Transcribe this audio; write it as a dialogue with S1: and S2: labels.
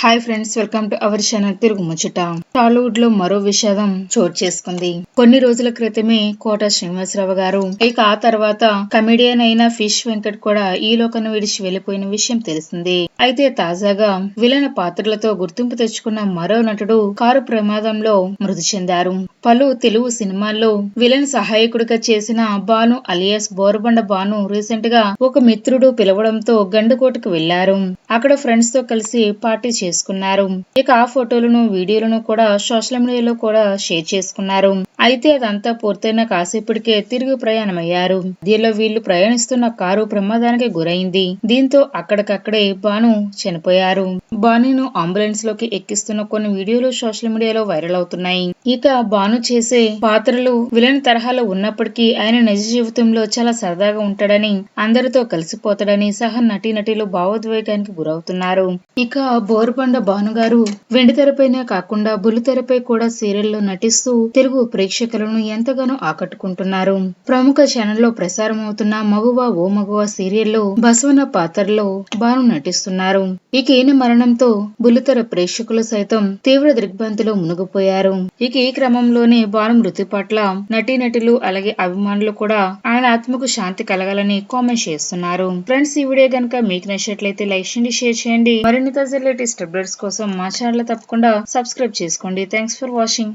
S1: Hi friends welcome to our channel Tirugu Muchata టాలీవుడ్లో మరో విషాదం చోటు చేసుకుంది. కొన్ని రోజుల క్రితమే కోట శ్రీనివాసరావు గారు ఇక ఆ తర్వాత కమెడియన్ అయిన ఫిష్ వెంకట్ కూడా ఈ లోకను విడిచి వెళ్ళిపోయిన విషయం తెలిసింది. అయితే తాజాగా విలన పాత్రలతో గుర్తింపు తెచ్చుకున్న మరో నటుడు కారు ప్రమాదంలో మృతి చెందారు. పలు తెలుగు సినిమాల్లో విలన్ సహాయకుడిగా చేసిన బాను అలియాస్ బోరబండ బాను రీసెంట్గా ఒక మిత్రుడు పిలవడంతో గండుకోటకు వెళ్ళారు. అక్కడ ఫ్రెండ్స్తో కలిసి పార్టీ చేసుకున్నారు. ఇక ఆ ఫోటోలను వీడియోలను కూడా సోషల్ మీడియాలో కూడా షేర్ చేసుకున్నారు. అయితే అదంతా పూర్తయిన కాసేపటికే తిరిగి ప్రయాణమయ్యారు. దీనిలో వీళ్ళు ప్రయాణిస్తున్న కారు ప్రమాదానికి గురైంది. దీంతో అక్కడికక్కడే బాను చనిపోయారు. బానును అంబులెన్స్లోకి ఎక్కిస్తున్న కొన్ని వీడియోలు సోషల్ మీడియాలో వైరల్ అవుతున్నాయి. ఇక బాను చేసే పాత్రలు విలన్ తరహాలో ఉన్నప్పటికీ ఆయన నిజ జీవితంలో చాలా సరదాగా ఉంటాడని అందరితో కలిసిపోతాడని సహా నటీనటులు భావోద్వేగానికి గురవుతున్నారు. ఇక బోరుబండ భానుగారు వెండితెరపైనే కాకుండా బుల్లితెరపై కూడా సీరియల్లో నటిస్తూ తెలుగు ప్రేక్షకులను ఎంతగానో ఆకట్టుకుంటున్నారు. ప్రముఖ ఛానల్లో ప్రసారం అవుతున్న మగువ ఓ మగువ సీరియల్లో బసవన పాత్రలో భాను నటిస్తున్నారు. ఇక ఈయన మరణంతో బుల్లితెర ప్రేక్షకులు సైతం తీవ్ర దిగ్భ్రాంతిలో మునిగిపోయారు. ఇక ఈ క్రమంలోనే భాను మృతి పట్ల నటీనటులు అలాగే అభిమానులు కూడా ఆయన ఆత్మకు శాంతి కలగాలని కామెంట్ చేస్తున్నారు. ఫ్రెండ్స్ ఈ వీడియో గనుక మీకు నచ్చినట్లయితే లైక్ చేయండి షేర్ చేయండి. మరిన్ని తాజా లేటెస్ట్ అప్డేట్స్ కోసం మా ఛానల్ తప్పకుండా సబ్స్క్రైబ్ చేసుకోండి. Thanks for watching.